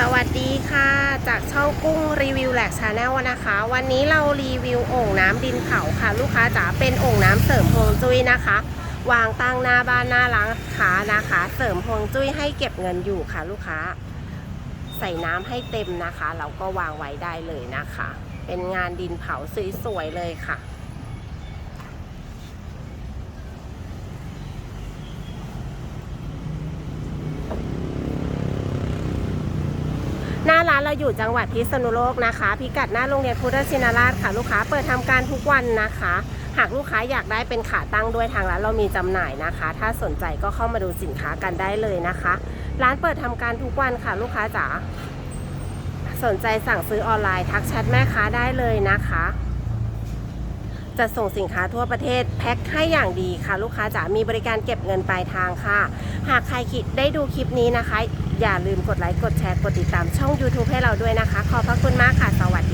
สวัสดีค่ะ จากเช่องกุ้งรีวิวแหลกชาแนลนะคะ วันนี้เรารีวิวโอ่งน้ำดินเผาค่ะ ลูกค้าจ๋าเป็นโอ่งน้ำเสริมฮวงจุ้ยนะคะ วางตั้งหน้าบ้านหน้าร้านค้านะคะ เสริมฮวงจุ้ยให้เก็บเงินอยู่ค่ะ ลูกค้า ใส่น้ำให้เต็มนะคะ เราก็วางไว้ได้เลยนะคะ เป็นงานดินเผาสวยๆเลยค่ะ หน้า ร้านเราอยู่จังหวัดพิษณุโลกนะคะ พิกัดหน้าโรงเรียนพุทธชินราชค่ะ ลูกค้าเปิดทำการทุกวันนะคะ หากลูกค้าอยากได้เป็นขาตั้งด้วยทางร้านเรามีจำหน่ายนะคะ ถ้าสนใจก็เข้ามาดูสินค้ากันได้เลยนะคะ ร้านเปิดทำการทุกวันค่ะ ลูกค้าจ๋าสนใจสั่งซื้อออนไลน์ทักแชทแม่ค้าได้เลยนะคะ จะส่งสินค้าทั่วประเทศแพ็คให้อย่างดีค่ะลูกค้าจะมีบริการเก็บเงินปลายทางค่ะ หากใครคิดได้ดูคลิปนี้นะคะ อย่าลืมกดไลค์กดแชร์กดติดตามช่อง YouTube ให้เราด้วยนะคะ ขอบพระคุณมากค่ะ สวัสดี